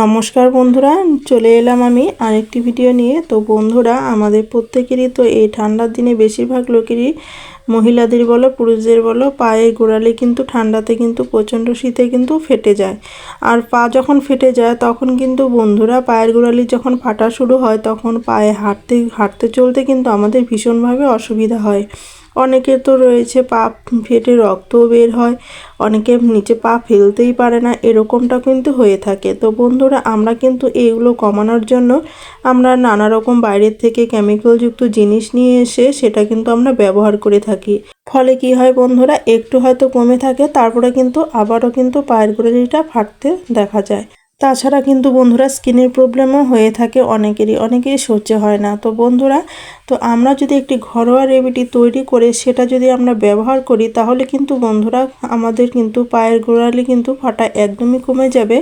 নমস্কার বন্ধুরা, চলে এলাম আমি আরেকটি ভিডিও নিয়ে। তো বন্ধুরা, আমাদের প্রত্যেকেরই তো এই ঠান্ডার দিনে বেশিরভাগ লোকেরই মহিলাদের বলো, পুরুষদের বলো, পায়ে গোড়ালি কিন্তু ঠান্ডাতে কিন্তু প্রচণ্ড শীতে কিন্তু ফেটে যায়। আর পা যখন ফেটে যায়, তখন কিন্তু বন্ধুরা পায়ের গোড়ালি যখন ফাটা শুরু হয়, তখন পায়ে হাঁটতে হাঁটতে চলতে কিন্তু আমাদের ভীষণভাবে অসুবিধা হয়। অনেকের তো রয়েছে, পা ফেটে রক্তও বের হয়, অনেকে নিচে পা ফেলতেই পারে না, এরকমটা কিন্তু হয়ে থাকে। তো বন্ধুরা, আমরা কিন্তু এইগুলো কমানোর জন্য আমরা নানা রকম বাইরের থেকে কেমিক্যালযুক্ত জিনিস নিয়ে এসে সেটা কিন্তু আমরা ব্যবহার করে থাকি। ফলে কি হয় বন্ধুরা, একটু হয়তো কমে থাকে, তারপরে কিন্তু আবারও কিন্তু পায়ের গোড়ালিটা ফাটতে দেখা যায়। তাছাড়া কিন্তু বন্ধুরা, স্কিনের প্রবলেমও হয়ে থাকে অনেকেরই অনেকেরই সহ্য হয় না। তো বন্ধুরা, তো আমরা যদি একটি ঘরোয়া রেমেডি তৈরি করে সেটা যদি আমরা ব্যবহার করি, তাহলে কিন্তু বন্ধুরা আমাদের কিন্তু পায়ের গোড়ালি কিন্তু ফাটা একদমই কমে যাবে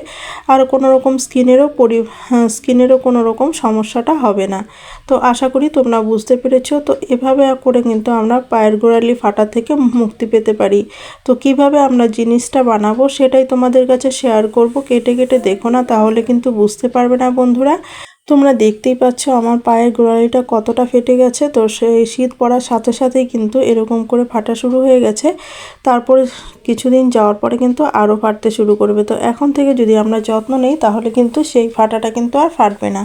আর কোনো রকম স্কিনেরও পরি স্কিনেরও কোনো রকম সমস্যাটা হবে না। তো আশা করি তোমরা বুঝতে পেরেছ। তো এভাবে করে কিন্তু আমরা পায়ের গোড়ালি ফাটা থেকে মুক্তি পেতে পারি। তো কীভাবে আমরা জিনিসটা বানাবো সেটাই তোমাদের কাছে শেয়ার করব। কেটে কেটে দেখো। না, তাহলে কিন্তু বুঝতে পারবে না বন্ধুরা। তোমরা দেখতেই পাচ্ছ আমার পায়ের গোড়ালিটা কতটা ফেটে গেছে। তো সেই শীত পড়ার সাথে সাথেই কিন্তু এরকম করে ফাটা শুরু হয়ে গেছে। তারপরে কিছুদিন যাওয়ার পরে কিন্তু আরও ফাটতে শুরু করবে। তো এখন থেকে যদি আমরা যত্ন নেই, তাহলে কিন্তু সেই ফাটাটা কিন্তু আর ফাটবে না।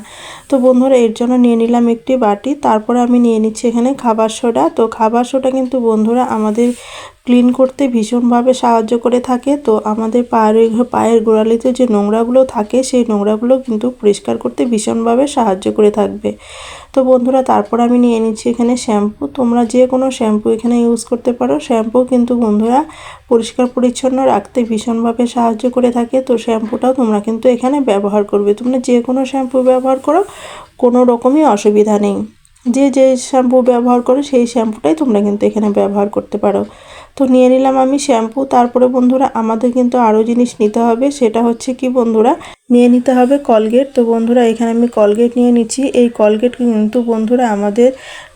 তো বন্ধুরা, এর জন্য নিয়ে নিলাম একটি বাটি। তারপরে আমি নিয়ে নিচ্ছি এখানে খাবার সোডা। তো খাবার সোডা কিন্তু বন্ধুরা আমাদের ক্লিন করতে ভীষণভাবে সাহায্য করে থাকে। তো আমাদের পায়ের পায়ের গোড়ালিতে যে নোংরাগুলো থাকে, সেই নোংরাগুলো কিন্তু পরিষ্কার করতে ভীষণভাবে সাহায্য করে থাকবে। তো বন্ধুরা, তারপর আমি নিয়ে নিচ্ছি এখানে শ্যাম্পু। তোমরা যে কোনো শ্যাম্পু এখানে ইউজ করতে পারো। শ্যাম্পু কিন্তু বন্ধুরা পরিষ্কার পরিচ্ছন্ন রাখতে ভীষণভাবে সাহায্য করে থাকে। তো শ্যাম্পুটাও তোমরা কিন্তু এখানে ব্যবহার করবে। তোমরা যে কোনো শ্যাম্পু ব্যবহার করো, কোনো রকমই অসুবিধা নেই। যে যে শ্যাম্পু ব্যবহার করো, সেই শ্যাম্পুটাই তোমরা কিন্তু এখানে ব্যবহার করতে পারো। তো নিয়ে নিলাম আমি শ্যাম্পু। তারপরে বন্ধুরা, আমাদের কিন্তু আরও জিনিস নিতে হবে। সেটা হচ্ছে কি বন্ধুরা, নিয়ে নিতে হবে কলগেট। তো বন্ধুরা, এখানে আমি কলগেট নিয়ে নিচ্ছি। এই কলগেট কিন্তু বন্ধুরা আমাদের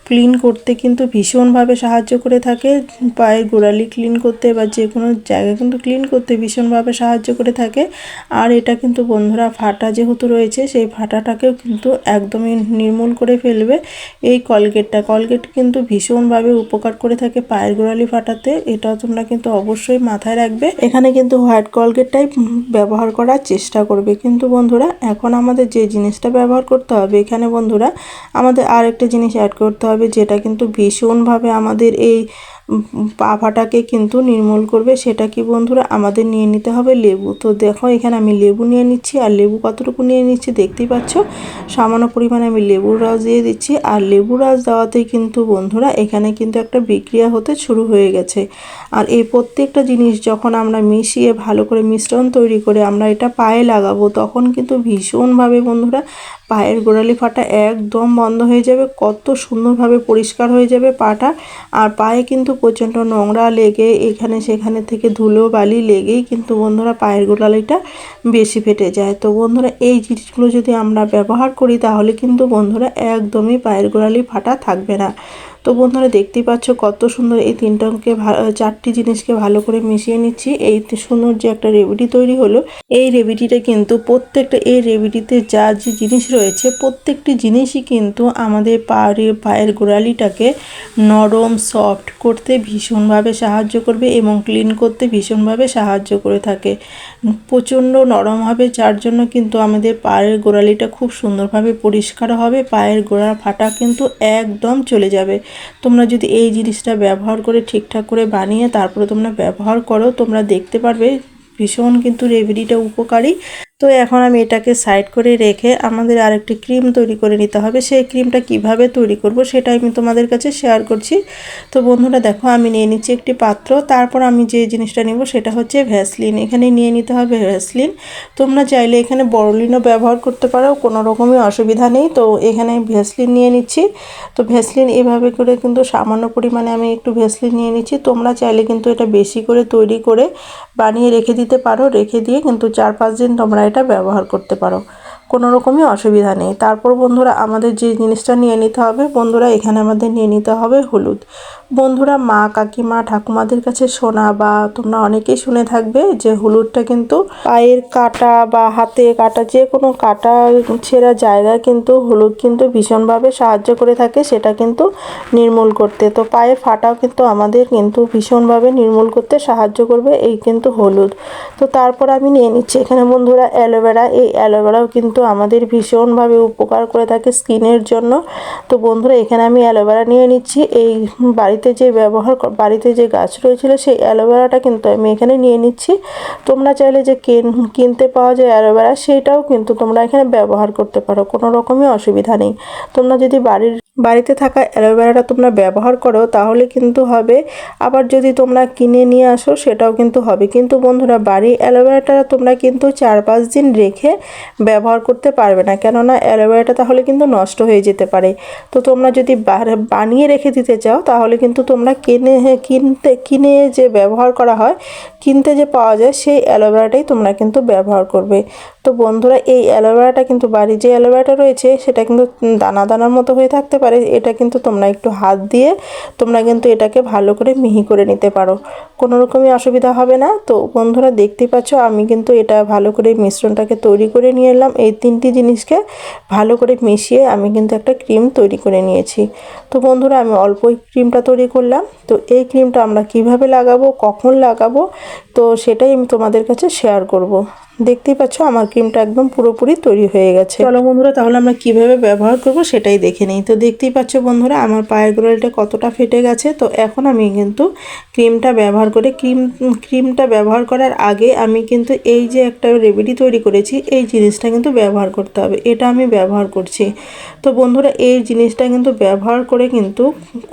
ক্লিন করতে কিন্তু ভীষণভাবে সাহায্য করে থাকে। পায়ের গোড়ালি ক্লিন করতে বা যে কোনো জায়গা কিন্তু ক্লিন করতে ভীষণভাবে সাহায্য করে থাকে। আর এটা কিন্তু বন্ধুরা ফাটা যেহেতু রয়েছে, সেই ফাটাটাকেও কিন্তু একদমই নির্মূল করে ফেলবে এই কলগেটটা। কলগেট কিন্তু ভীষণভাবে উপকার করে থাকে পায়ের গোড়ালি ফাটাতে, এটা তোমরা কিন্তু অবশ্যই মাথায় রাখবে। এখানে কিন্তু হোয়াইট কলগেটটাই ব্যবহার করার চেষ্টা করবে। কিন্তু বন্ধুরা, এখন আমাদের যে জিনিসটা ব্যবহার করতে হবে, এখানে বন্ধুরা, আমাদের আর একটা জিনিস অ্যাড করতে হবে। যেটা কিন্তু ভীষণভাবে আমাদের এই পাফাটাকে কিন্তু নির্মূল করবে, সেটা কি বন্ধুরা? আমাদের নিয়ে নিতে হবে লেবু। তো দেখো, এখানে আমি লেবু নিয়ে নিচ্ছি, আর লেবু কতটুকু নিয়ে নিচ্ছি দেখতেই পাচ্ছ? সামান্য পরিমাণে আমি লেবুর রস দিয়ে দিচ্ছি, আর লেবু রস দেওয়াতেই কিন্তু বন্ধুরা, এখানে কিন্তু একটা বিক্রিয়া হতে শুরু হয়ে গেছে। আর এই প্রত্যেকটা জিনিস যখন আমরা মিশিয়ে ভালো করে মিশ্রণ তৈরি করে আমরা এটা পায়ে লাগাবো, তখন কিন্তু ভীষণভাবে বন্ধুরা পায়ের গোড়ালি ফাটা একদম বন্ধ হয়ে যাবে, কত সুন্দরভাবে পরিষ্কার হয়ে যাবে পাটা। আর পায়ে কিন্তু প্রচণ্ড নোংরা লেগে এখানে সেখানে থেকে ধুলো, বালি লেগেই কিন্তু বন্ধুরা পায়ের গোড়ালিটা বেশি ফেটে যায়। তো বন্ধুরা, এই জিনিসগুলো যদি আমরা ব্যবহার করি তাহলে কিন্তু বন্ধুরা একদমই পায়ের গোড়ালি ফাটা থাকবে না। তো বন্ধুরা দেখতেই পাচ্ছ কত সুন্দর এই তিনটাকে চারটি জিনিসকে ভালো করে মিশিয়ে নিচ্ছি। এই সুন্দর যে একটা রেবিডি তৈরি হলো, এই রেবিডিটা কিন্তু প্রত্যেকটা এই রেবিডিতে যা যে জিনিস রয়েছে, প্রত্যেকটি জিনিসই কিন্তু আমাদের পায়ের পায়ের গোড়ালিটাকে নরম সফট করতে ভীষণভাবে সাহায্য করবে এবং ক্লিন করতে ভীষণভাবে সাহায্য করে থাকে। প্রচণ্ড নরম হবে, যার জন্য কিন্তু আমাদের পায়ের গোড়ালিটা খুব সুন্দরভাবে পরিষ্কার হবে, পায়ের গোড়া ফাটা কিন্তু একদম চলে যাবে। তোমরা যদি এই জিনিসটা ব্যবহার করে ঠিকঠাক করে বানিয়ে তারপরে তোমরা ব্যবহার করো, তোমরা দেখতে পারবে ভীষণ কিন্তু রেমেডিটা উপকারী। তো এখন আমি এটাকে সাইড করে রেখে আমাদের আরেকটি ক্রিম তৈরি করে নিতে হবে। সেই ক্রিমটা কীভাবে তৈরি করব সেটা আমি তোমাদের কাছে শেয়ার করছি। তো বন্ধুরা দেখো, আমি নিয়ে নিচ্ছি একটি পাত্র। তারপর আমি যে জিনিসটা নেব সেটা হচ্ছে ভ্যাসলিন এখানে নিয়ে নিতে হবে ভ্যাসলিন তোমরা চাইলে এখানে বড়লিনও ব্যবহার করতে পারো, কোনো রকমই অসুবিধা নেই। তো এখানে ভ্যাসলিন নিয়ে নিচ্ছি। তো ভ্যাসলিন এভাবে করে কিন্তু সামান্য পরিমাণে আমি একটু ভ্যাসলিন নিয়ে নিচ্ছি। তোমরা চাইলে কিন্তু এটা বেশি করে তৈরি করে বানিয়ে রেখে দিতে পারো। রেখে দিয়ে কিন্তু চার পাঁচ দিন তোমরা এটা ব্যবহার করতে পারো। কোনো রকমই অসুবিধা নেই। তারপর বন্ধুরা, আমাদের যে জিনিসটা নিয়ে নিতে হবে, বন্ধুরা, এখানে আমাদের নিয়ে নিতে হবে হলুদ। বন্ধুরা, মা, কাকিমা, ঠাকুমাদের কাছে শোনা বা তোমরা অনেকেই শুনে থাকবে যে হলুদটা কিন্তু পায়ের কাটা বা হাতে কাটা যে কোনো কাটা ছেঁড়া জায়গায় কিন্তু হলুদ কিন্তু ভীষণভাবে সাহায্য করে থাকে, সেটা কিন্তু নির্মূল করতে। তো পায়ের ফাটাও কিন্তু আমাদের কিন্তু ভীষণভাবে নির্মূল করতে সাহায্য করবে এই কিন্তু হলুদ। তো তারপর আমি নিয়ে নিচ্ছি এখানে বন্ধুরা অ্যালোভেরা। এই অ্যালোভেরাও কিন্তু আমাদের ভীষণভাবে উপকার করে থাকে স্কিনের জন্য। তো বন্ধুরা, এখানে আমি অ্যালোভেরা নিয়ে নিচ্ছি। এই বাড়িতে যে ব্যবহার বাড়িতে যে গাছ রয়েছিল সেই অ্যালোভেরাটা কিন্তু আমি এখানে নিয়ে নিচ্ছি। তোমরা চাইলে যে কেন- কিনতে পাওয়া যায় অ্যালোভেরা, সেটাও কিন্তু তোমরা এখানে ব্যবহার করতে পারো, কোনো রকমই অসুবিধা নেই। তোমরা যদি বাড়ির বাড়িতে থাকা অ্যালোভেরাটা তোমরা ব্যবহার করো, তাহলে কিন্তু হবে। আবার যদি তোমরা কিনে নিয়ে আসো, সেটাও কিন্তু হবে। কিন্তু বন্ধুরা, বাড়ির অ্যালোভেরাটা তোমরা কিন্তু চার পাঁচ দিন রেখে ব্যবহার করতে পারবে না। কেননা অ্যালোভেরাটা তাহলে কিন্তু নষ্ট হয়ে যেতে পারে। তো তোমরা যদি বানিয়ে রেখে দিতে চাও, তাহলে কিন্তু তোমরা কিনে, কিনতে, কিনে যে ব্যবহার করা হয়, কিনতে যে পাওয়া যায়, সেই অ্যালোভেরাটাই তোমরা কিন্তু ব্যবহার করবে। তো বন্ধুরা, এই অ্যালোভেরাটা কিন্তু, বাড়ির যে অ্যালোভেরাটা রয়েছে, সেটা কিন্তু দানা দানার মতো হয়ে থাকতে পারে। এটা কিন্তু তোমরা একটু হাত দিয়ে তোমরা কিন্তু এটাকে ভালো করে মিহি করে নিতে পারো। কোনো রকমই অসুবিধা হবে না। তো বন্ধুরা দেখতেই পাচ্ছ, আমি কিন্তু এটা ভালো করে মিশ্রণটাকে তৈরি করে নিয়ে এলাম। এই তিনটি জিনিসকে ভালো করে মিশিয়ে আমি কিন্তু একটা ক্রিম তৈরি করে নিয়েছি। তো বন্ধুরা, আমি অল্প ক্রিমটা তৈরি করলাম। তো এই ক্রিমটা আমরা কীভাবে লাগাবো, কখন লাগাবো, তো সেটাই আমি তোমাদের কাছে শেয়ার করব। দেখতেই পাচ্ছ, আমার ক্রিমটা একদম পুরোপুরি তৈরি হয়ে গেছে। চলো বন্ধুরা, তাহলে আমরা কীভাবে ব্যবহার করব সেটাই দেখে নিই। তো দেখতেই পাচ্ছ বন্ধুরা, আমার পায়ের গোড়ালিটা কতটা ফেটে গেছে। তো এখন আমি কিন্তু ক্রিমটা ব্যবহার করে ক্রিম ক্রিমটা ব্যবহার করার আগে আমি কিন্তু এই যে একটা রেমেডি তৈরি করেছি, এই জিনিসটা কিন্তু ব্যবহার করতে হবে। এটা আমি ব্যবহার করছি। তো বন্ধুরা, এই জিনিসটা কিন্তু ব্যবহার করে কিন্তু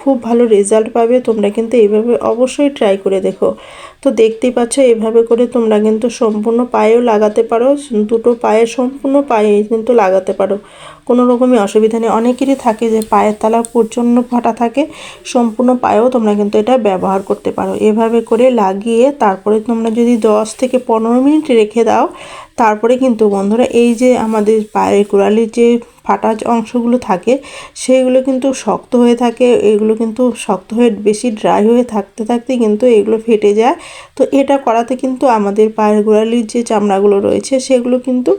খুব ভালো রেজাল্ট পাবে। তোমরা কিন্তু এইভাবে অবশ্যই ট্রাই করে দেখো। তো দেখতেই পাচ্ছ এভাবে করে তোমরা কিন্তু সম্পূর্ণ পায়েও লাগাতে পারো, দুটো পায়ে সম্পূর্ণ পায়ে কিন্তু লাগাতে পারো। কোনো রকমই অসুবিধা নেই। অনেকেরই থাকে যে পায়ের তালা প্রচণ্ড ফাটা থাকে, সম্পূর্ণ পায়েও তোমরা কিন্তু এটা ব্যবহার করতে পারো। এভাবে করে লাগিয়ে তারপরে তোমরা যদি দশ থেকে পনেরো মিনিট রেখে দাও তারপরে কিন্তু বন্ধুরা এই যে আমাদের পায়ের গোড়ালির যে ফাটা অংশগুলো থাকে সেইগুলো কিন্তু শক্ত হয়ে থাকে, এগুলো কিন্তু শক্ত হয়ে বেশি ড্রাই হয়ে থাকতে থাকতে কিন্তু এগুলো ফেটে যায়। তো এটা করাতে কিন্তু আমাদের পায়ের গোড়ালির যে চামড়াগুলো রয়েছে, সেগুলো কিন্তু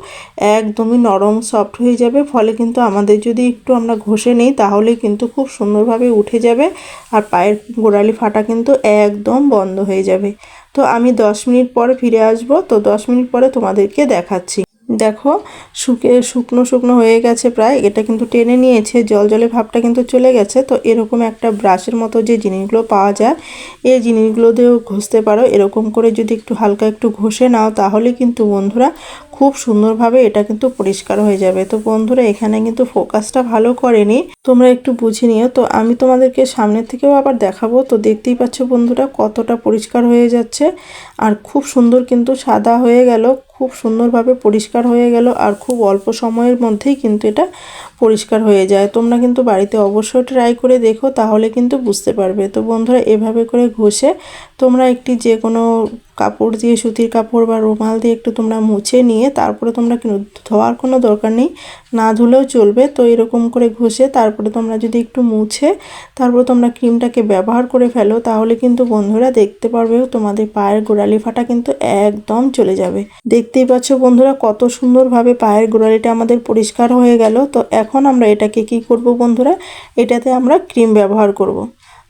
একদমই নরম সফট হয়ে যাবে। ফলে কিন্তু আমাদের যদি একটু আমরা ঘষে নিই, তাহলে কিন্তু খুব সুন্দরভাবে উঠে যাবে আর পায়ের গোড়ালি ফাটা কিন্তু একদম বন্ধ হয়ে যাবে। তো আমি দশ মিনিট পরে ফিরে আসব, তো দশ মিনিট পরে তোমাদেরকে দেখাচ্ছি। দেখো, শুকে, শুকনো শুকনো হয়ে গেছে প্রায়, এটা কিন্তু টেনে নিয়েছে, জল জলে ভাবটা কিন্তু চলে গেছে, তো এরকম একটা ব্রাশের মতো যে জিনিসগুলো পাওয়া যায়, এই জিনিসগুলো দিয়েও ঘষতে পারো। এরকম করে যদি একটু হালকা একটু ঘষে নাও, তাহলে কিন্তু বন্ধুরা খুব সুন্দরভাবে এটা কিন্তু পরিষ্কার হয়ে যাবে। তো বন্ধুরা, এখানে কিন্তু ফোকাসটা ভালো করেনি। তোমরা একটু বুঝে নিও। তো আমি তোমাদেরকে সামনে থেকেও আবার দেখাবো। তো দেখতেই পাচ্ছ বন্ধুরা, কতটা পরিষ্কার হয়ে যাচ্ছে। আর খুব সুন্দর কিন্তু সাদা হয়ে গেল, খুব সুন্দরভাবে পরিষ্কার হয়ে গেল। আর খুব অল্প সময়ের মধ্যেই কিন্তু এটা পরিষ্কার হয়ে যায়। তোমরা কিন্তু বাড়িতে অবশ্যই ট্রাই করে দেখো, তাহলে কিন্তু বুঝতে পারবে। তো বন্ধুরা, এভাবে করে ঘষে তোমরা একটি যে কোনো কাপড় দিয়ে, সুতির কাপড় বা রুমাল দিয়ে একটু তোমরা মুছে নিয়ে, তারপরে তোমরা কিন্তু ধোয়ার কোনো দরকার নেই। না ধুলেও চলবে। তো এরকম করে ঘষে তারপরে তোমরা যদি একটু মুছে তারপর তোমরা ক্রিমটাকে ব্যবহার করে ফেলো তাহলে কিন্তু বন্ধুরা দেখতে পারবে তোমাদের পায়ের গোড়ালি ফাটা কিন্তু একদম চলে যাবে। দেখতেই পাচ্ছ বন্ধুরা কত সুন্দরভাবে পায়ের গোড়ালিটা আমাদের পরিষ্কার হয়ে গেল। তো এখন আমরা এটাকে কি করব বন্ধুরা? এটাতে আমরা ক্রিম ব্যবহার করব।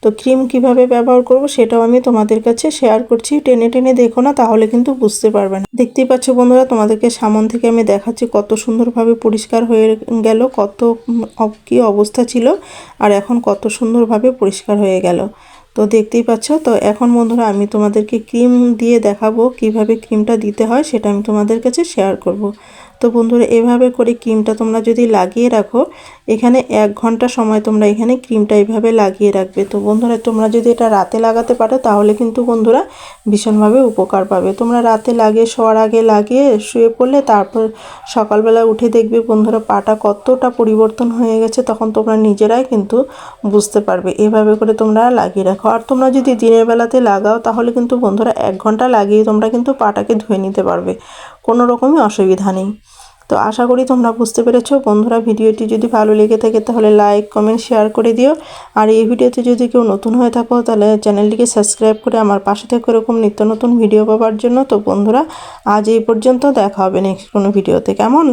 তো ক্রিম কীভাবে ব্যবহার করব সেটাও আমি তোমাদের কাছে শেয়ার করছি। টেনে টেনে দেখো না, তাহলে কিন্তু বুঝতে পারবে না। দেখতেই পাচ্ছ বন্ধুরা, তোমাদেরকে সামন থেকে আমি দেখাচ্ছি কত সুন্দরভাবে পরিষ্কার হয়ে গেল, কত কি অবস্থা ছিল, আর এখন কত সুন্দরভাবে পরিষ্কার হয়ে গেল। তো দেখতেই পাচ্ছ, তো এখন বন্ধুরা আমি তোমাদেরকে ক্রিম দিয়ে দেখাবো কীভাবে ক্রিমটা দিতে হয়, সেটা আমি তোমাদের কাছে শেয়ার করব। তো বন্ধুরা, এভাবে করে ক্রিমটা তোমরা যদি লাগিয়ে রাখো, এখানে এক ঘণ্টা সময় তোমরা এখানে ক্রিমটা এইভাবে লাগিয়ে রাখবে। তো বন্ধুরা, তোমরা যদি এটা রাতে লাগাতে পারো, তাহলে কিন্তু বন্ধুরা ভীষণভাবে উপকার পাবে। তোমরা রাতে লাগিয়ে, শোয়ার আগে লাগিয়ে শুয়ে পড়লে তারপর সকালবেলা উঠে দেখবে বন্ধুরা পাটা কতটা পরিবর্তন হয়ে গেছে, তখন তোমরা নিজেরাই কিন্তু বুঝতে পারবে। এভাবে করে তোমরা লাগিয়ে রাখো। আর তোমরা যদি দিনের বেলাতে লাগাও, তাহলে কিন্তু বন্ধুরা এক ঘণ্টা লাগিয়ে তোমরা কিন্তু পাটাকে ধুয়ে নিতে পারবে। কোনো রকমই অসুবিধা নেই। তো আশা করি তোমরা বুঝতে পেরেছ। বন্ধুরা, ভিডিওটি যদি ভালো লেগে থাকে তাহলে লাইক কমেন্ট শেয়ার করে দিও। আর এই ভিডিওতে যদি কেউ নতুন হয়ে থাকো তাহলে চ্যানেলটিকে সাবস্ক্রাইব করে আমার পাশে থেকে এরকম নিত্য নতুন ভিডিও পাওয়ার জন্য। তো বন্ধুরা, আজ এই পর্যন্ত দেখা হবে নেক্সট কোনো ভিডিওতে। কেমন?